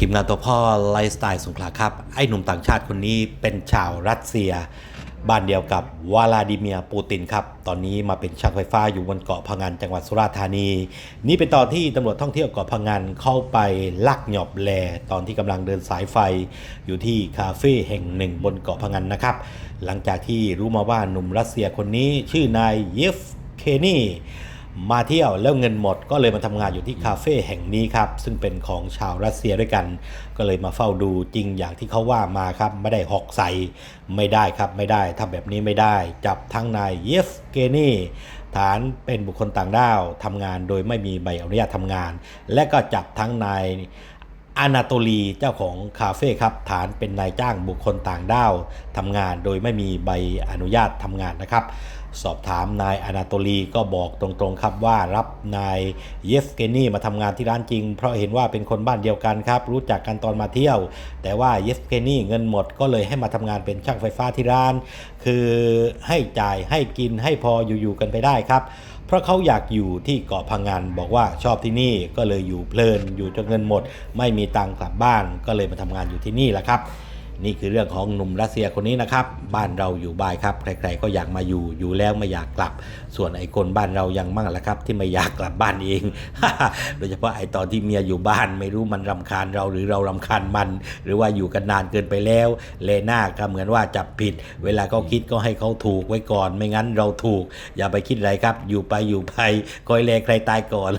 ทีมงานตัวพ่อไลฟ์สไตล์สงขลาครับ ไอ้หนุ่มต่างชาติคนนี้เป็นชาวรัสเซีย บ้านเดียวกับวลาดิเมียร์ปูตินครับ ตอนนี้มาเป็นช่างไฟฟ้าอยู่บนเกาะพังงานจังหวัดสุราษฎร์ธานี นี่เป็นตอนที่ตำรวจท่องเที่ยวเกาะพังงานเข้าไปลักหยอบแลตอนที่กำลังเดินสายไฟอยู่ที่คาเฟ่แห่งหนึ่งบนเกาะพังงานนะครับ หลังจากที่รู้มาว่าหนุ่มรัสเซียคนนี้ชื่อนายเยฟเคนี มาเที่ยวแล้วเงินหมดก็เลยมาทำงานอยู่ที่คาเฟ่แห่งนี้ครับ ซึ่งเป็นของชาวรัสเซียด้วยกัน ก็เลยมาเฝ้าดูจริงอย่างที่เขาว่ามาครับ ไม่ได้หอกใส่ไม่ได้ครับไม่ได้ทำแบบนี้ไม่ได้ จับทั้งนายเยฟเกนีฐานเป็นบุคคลต่างด้าวทำงานโดยไม่มีใบอนุญาตทำงาน และก็จับทั้งนาย อานาโตลีเจ้าของคาเฟ่ครับ ฐานเป็นนายจ้างบุคคลต่างด้าวทำงานโดยไม่มีใบอนุญาตทำงานนะครับ สอบถามนายอนาโตลีก็บอกตรงๆครับว่ารับนายเยฟเกนีมาทำงานที่ร้านจริง เพราะเห็นว่าเป็นคนบ้านเดียวกันครับ รู้จักกันตอนมาเที่ยว แต่ว่าเยฟเกนีเงินหมดก็เลยให้มาทำงานเป็นช่างไฟฟ้าที่ร้าน คือให้จ่ายให้กินให้พออยู่ๆกันไปได้ครับ เพราะเขาอยากอยู่ที่เกาะพังงานบอกว่าชอบที่นี่ก็เลยอยู่เพลินอยู่จนเงินหมด ไม่มีตังค์กลับบ้านก็เลยมาทำงานอยู่ที่นี่แหละครับ นี่คือเรื่องของหนุ่มรัสเซียคนนี้นะครับ บ้านเราอยู่บายครับ ใครๆก็อยากมาอยู่ อยู่แล้วไม่อยากกลับ ส่วนไอ้คนบ้านเรายังมั่งแหละครับ ที่ไม่อยากกลับบ้านเอง โดยเฉพาะไอ้ตอนที่เมียอยู่บ้านไม่รู้มันรำคาญเราหรือเรารำคาญมัน หรือว่าอยู่กันนานเกินไปแล้ว เลน่าก็เหมือนว่าจับผิด เวลาเขาคิดก็ให้เขาถูกไว้ก่อน ไม่งั้นเราถูก อย่าไปคิดอะไรครับ อยู่ไปอยู่ไปคอยแลใครตายก่อน